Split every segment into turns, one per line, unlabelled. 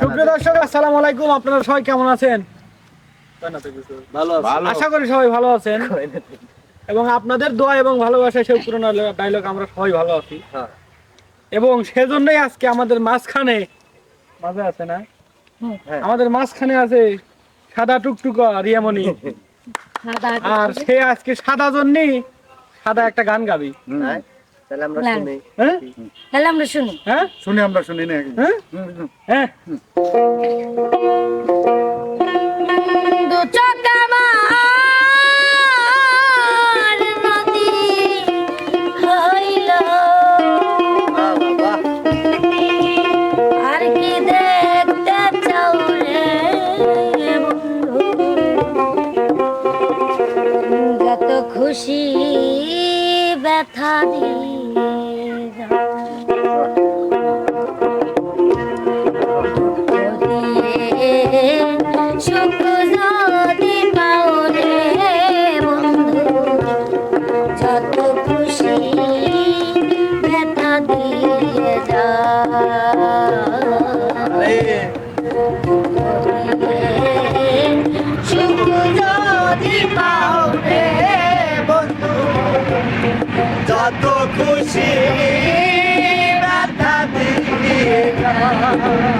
সুপ্রিয় দর্শক আসসালামু আলাইকুম। আপনারা সবাই কেমন আছেন? আশা করি সবাই ভালো আছেন। এবং আপনাদের দোয়া এবং ভালোবাসা সেই পুরোনো ডায়লগ আমরা সবাই ভালো আছি।
হ্যাঁ।
এবং সেজন্যই আজকে আমাদের মাঝখানে মাঝে আছে না?
হ্যাঁ।
আমাদের মাঝখানে আছে সাদা টুকটুকা রিয়ামণি। আর সে আজকে সাদা জন্যই সাদা একটা গান গাবি?
তাহলে আমরা। শুনি।
হ্যাঁ?
তাহলে আমরা শুনি।
হ্যাঁ?
শুনি আমরা শুনি না
হ্যাঁ? হ্যাঁ।
দু চোখ খুশি ব্যথা দিয়ে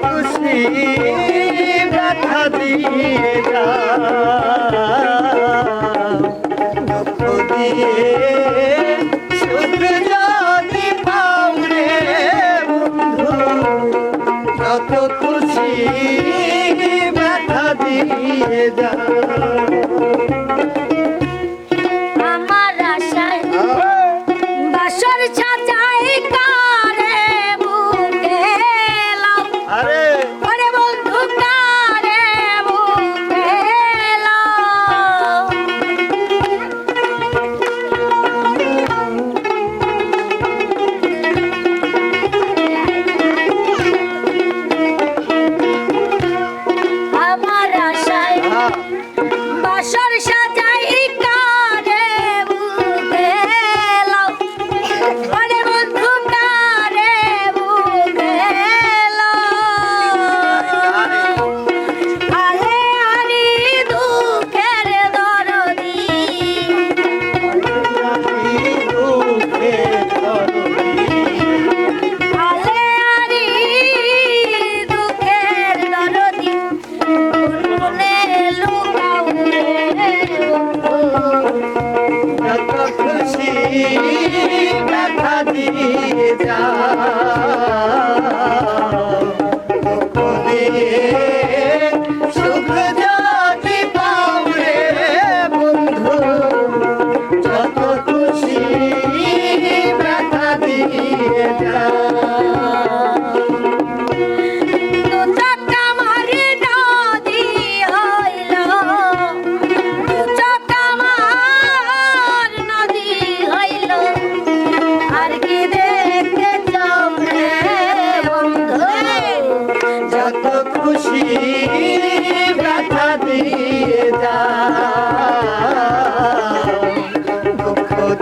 খুশি ব্যথা দিয়ে
দুঃখ
দিয়ে শুধু যদি পাওরে বন্ধু যত খুশি ব্যথা দিয়ে যা।
বাসার